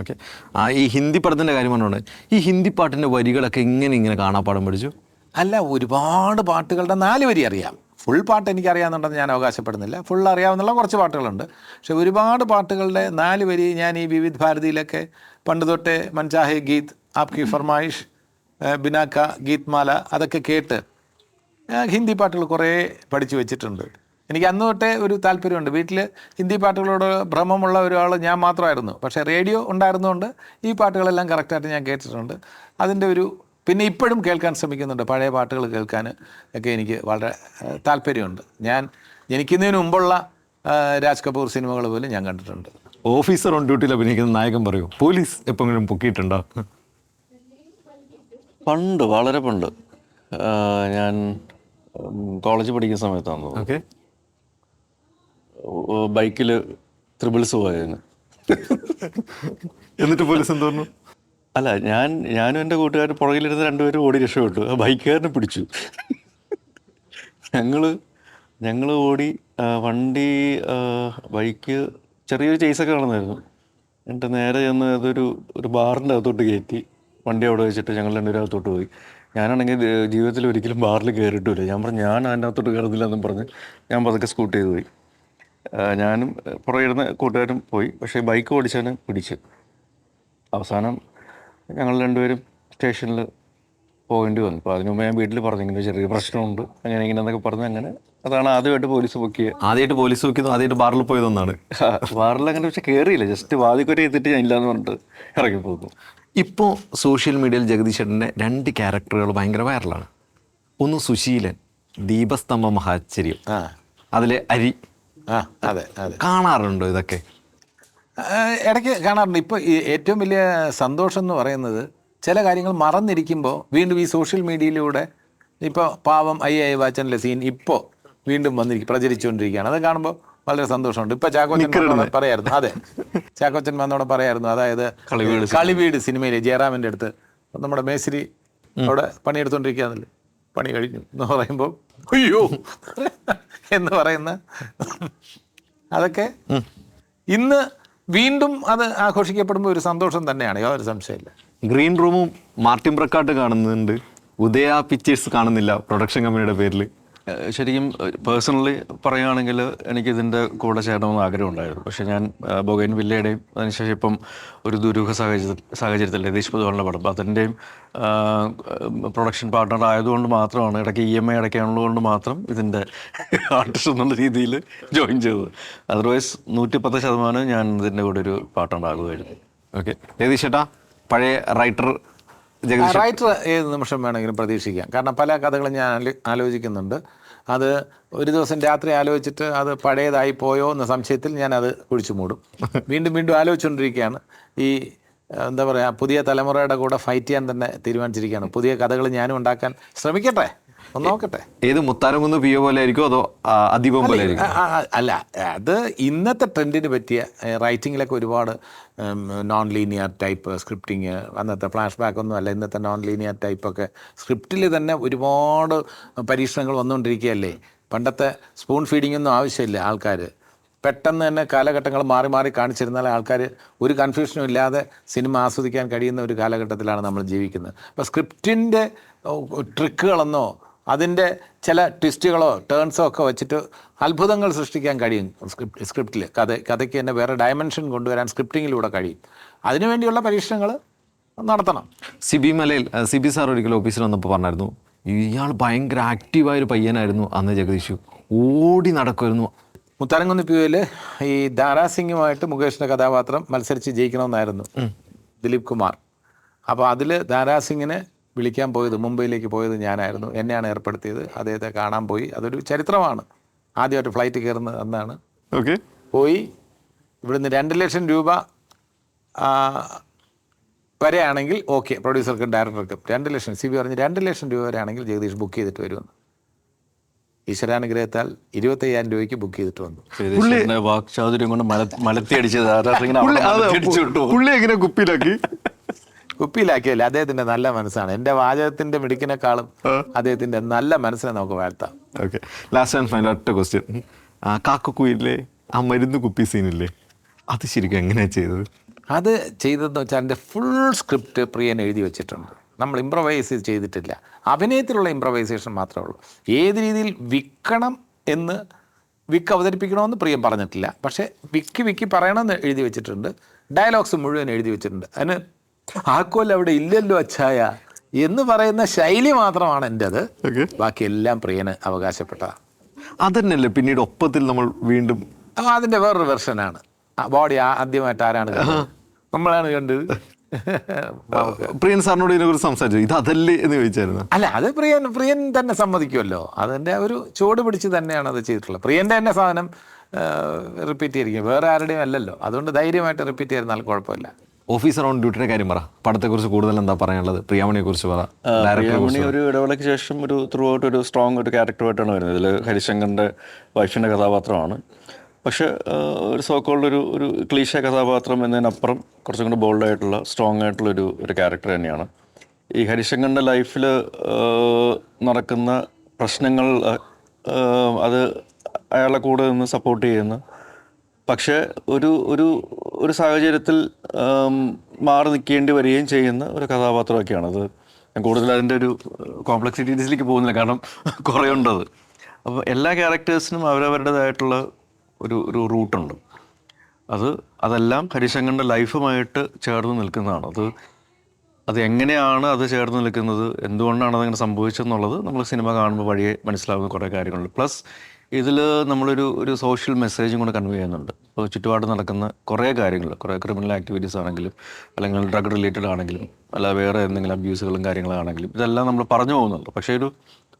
ഓക്കെ ആ ഈ ഹിന്ദി പടത്തിന്റെ കാര്യം പറഞ്ഞുകൊണ്ട് ഈ ഹിന്ദി പാട്ടിന്റെ വരികളൊക്കെ ഇങ്ങനെ ഇങ്ങനെ കാണാപ്പാടം പഠിച്ചു? അല്ല ഒരുപാട് പാട്ടുകളുടെ നാല് വരി അറിയാം. ഫുൾ പാട്ട് എനിക്ക് അറിയാമെന്നുണ്ടെന്ന് ഞാൻ അവകാശപ്പെടുന്നില്ല. ഫുൾ അറിയാവുന്നുള്ള കുറച്ച് പാട്ടുകളുണ്ട്. പക്ഷെ ഒരുപാട് പാട്ടുകളുടെ നാല് വരി ഞാൻ ഈ വിവിധ ഭാരതിയിലൊക്കെ പണ്ട് തൊട്ടേ മൻചാഹെ ഗീത് ആപ്കി ഫർമായിഷ് ബിനാക്ക ഗീത്മാല അതൊക്കെ കേട്ട് ഹിന്ദി പാട്ടുകൾ കുറേ പഠിച്ചു വെച്ചിട്ടുണ്ട്. എനിക്ക് അന്ന് തൊട്ടേ ഒരു താല്പര്യമുണ്ട്. വീട്ടിൽ ഹിന്ദി പാട്ടുകളോട് ഭ്രമമുള്ള ഒരാൾ ഞാൻ മാത്രമായിരുന്നു. പക്ഷേ റേഡിയോ ഉണ്ടായിരുന്നുകൊണ്ട് ഈ പാട്ടുകളെല്ലാം കറക്റ്റായിട്ട് ഞാൻ കേട്ടിട്ടുണ്ട്. അതിന്റെ ഒരു പിന്നെ ഇപ്പോഴും കേൾക്കാൻ ശ്രമിക്കുന്നുണ്ട്. പഴയ പാട്ടുകൾ കേൾക്കാൻ ഒക്കെ എനിക്ക് വളരെ താല്പര്യമുണ്ട്. ഞാൻ ജനിക്കുന്നതിന് മുമ്പുള്ള രാജ് കപൂർ സിനിമകൾ പോലും ഞാൻ കണ്ടിട്ടുണ്ട്. ഓഫീസർ ഓൺ ഡ്യൂട്ടിയിൽ അഭിനയിക്കുന്ന നായകൻ പറയൂ. പോലീസ് എപ്പോഴും പൊക്കിയിട്ടുണ്ടോ? പണ്ട് വളരെ പണ്ട്. ഞാൻ കോളേജ് പഠിക്കുന്ന സമയത്താണെന്ന് തോന്നുന്നു. ഓക്കെ. ബൈക്കിൽ ത്രിബിൾസ് പോയതിന് എന്നിട്ട് പോലീസ് എന്ത് പറഞ്ഞു? അല്ല ഞാൻ ഞാനും എന്റെ കൂട്ടുകാരും പുറകിലിരുന്ന് രണ്ടുപേരും ഓടി രക്ഷപ്പെട്ടു. ആ ബൈക്കുകാരനെ പിടിച്ചു. ഞങ്ങൾ ഞങ്ങൾ ഓടി വണ്ടി ബൈക്ക് ചെറിയൊരു ചേസൊക്കെ നടന്നായിരുന്നു. എന്നിട്ട് നേരെ ചെന്ന് അതൊരു ഒരു ബാറിന്റെ അകത്തോട്ട് കയറ്റി. വണ്ടി അവിടെ വെച്ചിട്ട് ഞങ്ങൾ രണ്ടുപേരും അകത്തോട്ട് പോയി. ഞാനാണെങ്കിൽ ജീവിതത്തിൽ ഒരിക്കലും ബാറിൽ കയറിയിട്ടില്ല. ഞാൻ പറഞ്ഞു ഞാൻ അതിന്റെ അകത്തോട്ട് കയറുന്നില്ല എന്നും പറഞ്ഞ് ഞാൻ പതുക്കെ സ്കൂട്ട് ചെയ്ത് പോയി. ഞാനും പുറകെ ഇരുന്ന് കൂട്ടുകാരും പോയി. പക്ഷേ ബൈക്ക് ഓടിച്ചവനെ പിടിച്ച്. അവസാനം ഞങ്ങൾ രണ്ടുപേരും സ്റ്റേഷനിൽ പോകേണ്ടി വന്നു. അപ്പോൾ അതിനു മുമ്പ് ഞാൻ വീട്ടിൽ പറഞ്ഞു ഇങ്ങനെ ചെറിയ പ്രശ്നമുണ്ട് അങ്ങനെ ഇങ്ങനെ എന്നൊക്കെ പറഞ്ഞ് അങ്ങനെ അതാണ് ആദ്യമായിട്ട് പോലീസ് പൊക്കിയത് ആദ്യമായിട്ട് പോലീസ് പൊക്കിയത് ആദ്യമായിട്ട് ബാറിൽ പോയതൊന്നാണ്. ബാറിൽ അങ്ങനെ പക്ഷെ കയറിയില്ല ജസ്റ്റ് വാതിക്കൊരു ചെയ്തിട്ട് ഞാൻ ഇല്ലാന്ന് പറഞ്ഞിട്ട് ഇറങ്ങി പോകുന്നു ഇപ്പോൾ സോഷ്യൽ മീഡിയയിൽ ജഗദീഷ് ചേട്ടന്റെ രണ്ട് ക്യാരക്ടറുകൾ ഭയങ്കര വൈറലാണ്. ഒന്ന് സുശീലൻ ദീപസ്തംഭ മഹാചര്യം അതിലെ അരി. അതെ അതെ. കാണാറുണ്ടോ ഇതൊക്കെ? ഇടയ്ക്ക് കാണാറുണ്ട്. ഇപ്പോൾ ഏറ്റവും വലിയ സന്തോഷം എന്ന് പറയുന്നത് ചില കാര്യങ്ങൾ മറന്നിരിക്കുമ്പോൾ വീണ്ടും ഈ സോഷ്യൽ മീഡിയയിലൂടെ ഇപ്പോൾ പാവം ഐ ഐ വാച്ചന്റെ സീൻ ഇപ്പോൾ വീണ്ടും വന്നിരിക്കും പ്രചരിച്ചുകൊണ്ടിരിക്കുകയാണ്. അത് കാണുമ്പോൾ വളരെ സന്തോഷമുണ്ട്. ഇപ്പോൾ ചാക്കോച്ചൻ പറയായിരുന്നു. അതെ. ചാക്കോച്ചൻ വന്നോടെ പറയായിരുന്നു. അതായത് കളിവീട് സിനിമയിലെ ജയറാമിന്റെ അടുത്ത് നമ്മുടെ മേശ്രി അവിടെ പണിയെടുത്തോണ്ടിരിക്കുകയാണല്ലേ. പണി കഴിഞ്ഞു എന്ന് പറയുമ്പോൾ അയ്യോ എന്ന് പറയുന്ന അതൊക്കെ ഇന്ന് വീണ്ടും അത് ആഘോഷിക്കപ്പെടുമ്പോൾ ഒരു സന്തോഷം തന്നെയാണ് യാതൊരു സംശയമില്ല. ഗ്രീൻ റൂമും മാർട്ടിൻ പ്രക്കാട്ട് കാണുന്നുണ്ട്. ഉദയ പിക്ചേഴ്സ് കാണുന്നില്ല പ്രൊഡക്ഷൻ കമ്പനിയുടെ പേരിൽ ശരിക്കും പേഴ്സണലി പറയുകയാണെങ്കിൽ എനിക്ക് ഇതിന്റെ കൂടെ ചേരണമെന്ന് ആഗ്രഹമുണ്ടായിരുന്നു. പക്ഷേ ഞാൻ ബൊഗൈൻ വില്ലയുടെയും അതിനുശേഷം ഇപ്പം ഒരു ദുരൂഹ സാഹചര്യ സാഹചര്യത്തിൽ രതീഷ് പൊതുവാളുടെ പടം. അതിന്റെയും പ്രൊഡക്ഷൻ പാർട്ണർ ആയതുകൊണ്ട് മാത്രമാണ് ഇടയ്ക്ക് ഇ എം ഐ അടയ്ക്കാനുള്ളതുകൊണ്ട് മാത്രം ഇതിന്റെ ആർട്ടിസ്റ്റ് എന്നുള്ള രീതിയിൽ ജോയിൻ ചെയ്തത്. അതർവൈസ് നൂറ്റിപ്പത്ത് ശതമാനം ഞാൻ ഇതിന്റെ കൂടെ ഒരു പാർട്ട്ണർ ആകുമായിരുന്നു. ഓക്കെ രതീഷ് ചേട്ടാ പഴയ റൈറ്റർ റൈറ്റർ ഏത് നിമിഷം വേണമെങ്കിലും പ്രതീക്ഷിക്കാം. കാരണം പല കഥകളും ഞാൻ ആലോ- ആലോചിക്കുന്നുണ്ട്. അത് ഒരു ദിവസം രാത്രി ആലോചിച്ചിട്ട് അത് പഴയതായി പോയോ എന്ന സംശയത്തിൽ ഞാൻ അത് കുഴിച്ചു മൂടും. വീണ്ടും വീണ്ടും ആലോചിച്ചുകൊണ്ടിരിക്കുകയാണ്. ഈ എന്താ പറയുക പുതിയ തലമുറയുടെ കൂടെ ഫൈറ്റ് ചെയ്യാൻ തന്നെ തീരുമാനിച്ചിരിക്കുകയാണ്. പുതിയ കഥകൾ ഞാനും ഉണ്ടാക്കാൻ ശ്രമിക്കട്ടെ? നോക്കട്ടെ. ഏത് മുത്താരംകുന്ന് ഒ പോലെ ആയിരിക്കും അതോ അതിപം പോലെ അല്ല അത് ഇന്നത്തെ ട്രെൻഡിന് പറ്റിയ റൈറ്റിങ്ങിലൊക്കെ ഒരുപാട് നോൺ ലീനിയർ ടൈപ്പ് സ്ക്രിപ്റ്റിങ് അന്നത്തെ ഫ്ലാഷ് ബാക്ക് ഒന്നും അല്ല ഇന്നത്തെ നോൺ ലീനിയർ ടൈപ്പൊക്കെ സ്ക്രിപ്റ്റിൽ തന്നെ ഒരുപാട് പരീക്ഷണങ്ങൾ വന്നുകൊണ്ടിരിക്കുകയല്ലേ പണ്ടത്തെ സ്പൂൺ ഫീഡിംഗ് ഒന്നും ആവശ്യമില്ല ആൾക്കാർ പെട്ടെന്ന് തന്നെ കാലഘട്ടങ്ങൾ മാറി മാറി കാണിച്ചിരുന്നാൽ ആൾക്കാർ ഒരു കൺഫ്യൂഷനും ഇല്ലാതെ സിനിമ ആസ്വദിക്കാൻ കഴിയുന്ന ഒരു കാലഘട്ടത്തിലാണ് നമ്മൾ ജീവിക്കുന്നത്. അപ്പോൾ സ്ക്രിപ്റ്റിന്റെ ട്രിക്കുകളെന്നോ അതിന്റെ ചില ട്വിസ്റ്റുകളോ ടേൺസോ ഒക്കെ വെച്ചിട്ട് അത്ഭുതങ്ങൾ സൃഷ്ടിക്കാൻ കഴിയും സ്ക്രിപ്റ്റ് സ്ക്രിപ്റ്റിൽ കഥ കഥയ്ക്ക് തന്നെ വേറെ ഡയമെൻഷൻ കൊണ്ടുവരാൻ സ്ക്രിപ്റ്റിങ്ങിലൂടെ കഴിയും. അതിനുവേണ്ടിയുള്ള പരീക്ഷണങ്ങൾ നടത്തണം. സിബി മലയിൽ സിബി സാർ ഒരിക്കലും ഓഫീസിൽ വന്നപ്പോൾ പറഞ്ഞായിരുന്നു ഇയാൾ ഭയങ്കര ആക്റ്റീവായ ഒരു പയ്യനായിരുന്നു അന്ന് ജഗദീഷ്. ഓടി നടക്കുമായിരുന്നു. മുത്തരങ്കുന്ന് പ്യൂവിൽ ഈ ദാരാസിംഗുമായിട്ട് മുകേഷിന്റെ കഥാപാത്രം മത്സരിച്ച് ജയിക്കണമെന്നായിരുന്നു ദിലീപ് കുമാർ. അപ്പോൾ അതിൽ ദാരാ സിംഗിനെ വിളിക്കാൻ പോയത് മുംബൈയിലേക്ക് പോയത് ഞാനായിരുന്നു. എന്നെയാണ് ഏർപ്പെടുത്തിയത്. അദ്ദേഹത്തെ കാണാൻ പോയി. അതൊരു ചരിത്രമാണ്. ആദ്യമായിട്ട് ഫ്ലൈറ്റ് കയറുന്നത് അന്നാണ്. ഓക്കെ പോയി. ഇവിടുന്ന് രണ്ട് ലക്ഷം രൂപ വരെയാണെങ്കിൽ ഓക്കെ പ്രൊഡ്യൂസർക്കും ഡയറക്ടർക്കും രണ്ട് ലക്ഷം സി ബി പറഞ്ഞ് രണ്ട് ലക്ഷം രൂപ വരെയാണെങ്കിൽ ജഗദീഷ് ബുക്ക് ചെയ്തിട്ട് വരുമെന്ന്. ഈശ്വരാനുഗ്രഹത്താൽ ഇരുപത്തയ്യായിരം രൂപയ്ക്ക് ബുക്ക് ചെയ്തിട്ട് വന്നു. വാക്ചാതുര്യം കൊണ്ട് മല മലത്തി അടിച്ചത് ആരാസിങ്ങനെ അവിടെ മലത്തി പുള്ളി എങ്ങനെ കുപ്പിയിലാക്കി? കുപ്പിയിലാക്കിയല്ലേ അദ്ദേഹത്തിന്റെ നല്ല മനസ്സാണ്. എന്റെ വാചകത്തിന്റെ മിടുക്കിനെക്കാളും അദ്ദേഹത്തിന്റെ നല്ല മനസ്സിനെ നമുക്ക് വാഴ്ത്താം. ഓക്കെ. ലാസ്റ്റ് ആൻഡ് ഫൈനൽ ഒറ്റ ക്വസ്റ്റ്യൻ കാക്കക്കുയില്ലേ ആ മരുന്ന് കുപ്പി സീനില്ലേ? അത് ശരിക്കും എങ്ങനെയാണ് ചെയ്തത്? അത് ചെയ്തതെന്ന് വെച്ചാൽ എന്റെ ഫുൾ സ്ക്രിപ്റ്റ് പ്രിയൻ എഴുതി വെച്ചിട്ടുണ്ട്. നമ്മൾ ഇമ്പ്രവൈസ് ചെയ്തിട്ടില്ല. അഭിനയത്തിലുള്ള ഇമ്പ്രവൈസേഷൻ മാത്രമേ ഉള്ളൂ. ഏത് രീതിയിൽ വിൽക്കണം എന്ന് വിക്ക് അവതരിപ്പിക്കണമെന്ന് പ്രിയം പറഞ്ഞിട്ടില്ല. പക്ഷേ വിക്കി വിക്കി പറയണമെന്ന് എഴുതി വെച്ചിട്ടുണ്ട്. ഡയലോഗ്സ് മുഴുവൻ എഴുതി വെച്ചിട്ടുണ്ട്. അതിന് ആക്കോൽ അവിടെ ഇല്ലല്ലോ അച്ഛായ എന്ന് പറയുന്ന ശൈലി മാത്രമാണ് എന്റെ അത് ബാക്കി എല്ലാം പ്രിയന് അവകാശപ്പെട്ടതാണ് അതന്നെയല്ലേ പിന്നീട് ഒപ്പത്തിൽ നമ്മൾ വീണ്ടും അതിന്റെ വേറൊരു വെർഷനാണ് ബോഡി ആദ്യമായിട്ട് ആരാണ് നമ്മളാണ് കണ്ടത്. പ്രിയൻ സാറിനോട് ഇതിനെക്കുറിച്ച് സംസാരിച്ചു? ഇത് അതല്ലേ എന്ന് ചോദിച്ചായിരുന്നു. അല്ല അത് പ്രിയൻ പ്രിയൻ തന്നെ സമ്മതിക്കുമല്ലോ. അതിന്റെ ഒരു ചുവട് പിടിച്ച് തന്നെയാണ് അത് ചെയ്തിട്ടുള്ളത്. പ്രിയന്റെ തന്നെ സാധനം റിപ്പീറ്റ് ചെയ്തിരിക്കും. വേറെ ആരുടെയും അല്ലല്ലോ. അതുകൊണ്ട് ധൈര്യമായിട്ട് റിപ്പീറ്റ് ചെയ്തിരുന്നാൽ കുഴപ്പമില്ല. ഓഫീസർ ഓൺ ഡ്യൂട്ടിയുടെ കാര്യം പറ. പടത്തെ കുറിച്ച് കൂടുതൽ എന്താ പറയാനുള്ളത്? പ്രിയാമണിയെ കുറിച്ച് പറ പ്രിയാമണി ഒരു ഇടവേളയ്ക്ക് ശേഷം ഒരു ത്രൂ ഔട്ട് ഒരു സ്ട്രോങ് ഒരു ക്യാരക്ടറായിട്ടാണ് വരുന്നത്. ഇതിൽ ഹരിശങ്കറിന്റെ വൈഫിന്റെ കഥാപാത്രമാണ്. പക്ഷെ ഒരു സോക്കോൾഡ് ഒരു ഒരു ക്ലീശ കഥാപാത്രം എന്നതിനപ്പുറം കുറച്ചും കൂടി ബോൾഡായിട്ടുള്ള സ്ട്രോങ് ആയിട്ടുള്ള ഒരു ഒരു ക്യാരക്ടർ തന്നെയാണ്. ഈ ഹരിശങ്കറിന്റെ ലൈഫിൽ നടക്കുന്ന പ്രശ്നങ്ങൾ അത് അയാളെ കൂടെ നിന്ന് സപ്പോർട്ട് ചെയ്യുന്ന പക്ഷേ ഒരു ഒരു ഒരു സാഹചര്യത്തിൽ മാറി നിൽക്കേണ്ടി വരികയും ചെയ്യുന്ന ഒരു കഥാപാത്രമൊക്കെയാണ്. അത് ഞാൻ കൂടുതൽ അതിന്റെ ഒരു കോംപ്ലക്സിറ്റീസിലേക്ക് പോകുന്നില്ല. കാരണം കുറേ ഉണ്ടത്. അപ്പോൾ എല്ലാ ക്യാരക്ടേഴ്സിനും അവരവരുടേതായിട്ടുള്ള ഒരു ഒരു റൂട്ടുണ്ട് അത് അതെല്ലാം ഹരിശങ്കറിന്റെ ലൈഫുമായിട്ട് ചേർന്ന് നിൽക്കുന്നതാണ്. അത് അത് എങ്ങനെയാണ് അത് ചേർന്ന് നിൽക്കുന്നത്? എന്തുകൊണ്ടാണ് അതങ്ങനെ സംഭവിച്ചതെന്നുള്ളത് നമ്മൾ സിനിമ കാണുമ്പോൾ വഴിയെ മനസ്സിലാവുന്ന കുറേ കാര്യങ്ങളുണ്ട്. പ്ലസ് ഇതിൽ നമ്മളൊരു ഒരു സോഷ്യൽ മെസ്സേജും കൂടെ കൺവേ ചെയ്യുന്നുണ്ട്. ഇപ്പോൾ ചുറ്റുപാട് നടക്കുന്ന കുറേ കാര്യങ്ങൾ കുറേ ക്രിമിനൽ ആക്ടിവിറ്റീസ് ആണെങ്കിലും അല്ലെങ്കിൽ ഡ്രഗ് റിലേറ്റഡ് ആണെങ്കിലും അല്ല വേറെ എന്തെങ്കിലും അബ്യൂസുകളും കാര്യങ്ങളാണെങ്കിലും ഇതെല്ലാം നമ്മൾ പറഞ്ഞു പോകുന്നുണ്ട്. പക്ഷേ ഒരു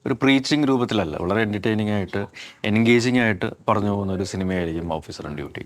ഒരു പ്രീച്ചിങ് രൂപത്തിലല്ല വളരെ എന്റർടൈനിങ് ആയിട്ട് എൻഗേജിങ് ആയിട്ട് പറഞ്ഞു പോകുന്ന ഒരു സിനിമയായിരിക്കും ഓഫീസർ ഡ്യൂട്ടി